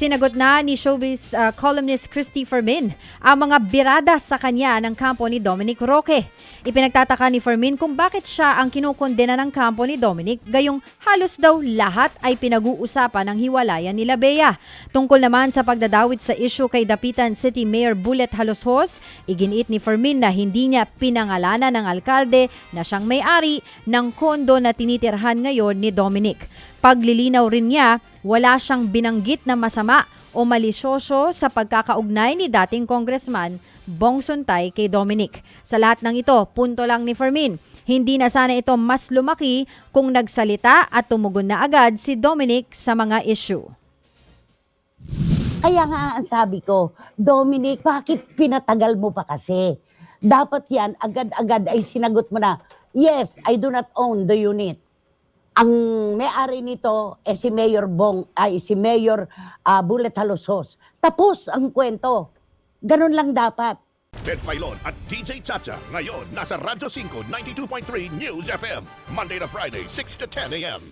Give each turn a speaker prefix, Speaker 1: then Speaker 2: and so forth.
Speaker 1: Sinagot na ni showbiz uh, columnist Christy Fermin ang mga birada sa kanya ng kampo ni Dominic Roque. Ipinagtataka ni Fermin kung bakit siya ang kinukondena ng kampo ni Dominic gayong halos daw lahat ay pinag-uusapan ng hiwalayan nila Bea. Tungkol naman sa pagdadawit sa issue kay Dapitan City Mayor Bullet Haloshos, iginiit ni Fermin na hindi niya pinangalanan ng alkalde na siyang may-ari ng kondo na tinitirhan ngayon ni Dominic. Paglilinaw rin niya, wala siyang binanggit na masama o malisyoso sa pagkakaugnay ni dating congressman Bong Suntay kay Dominic. Sa lahat ng ito, punto lang ni Fermin, hindi na sana ito mas lumaki kung nagsalita at tumugon na agad si Dominic sa mga issue.
Speaker 2: Kaya nga ang sabi ko, Dominic, bakit pinatagal mo pa kasi? Dapat yan, agad-agad ay sinagot mo na, yes, I do not own the unit. Ang may-ari nito eh si Mayor Bong, ay si Mayor ah, Bullet Halosos. Tapos ang kwento. Ganun lang dapat.
Speaker 3: Ted Filon at DJ Chacha. Ngayon, nasa Radyo 5, 92.3 News FM. Monday to Friday, 6 to 10 a.m.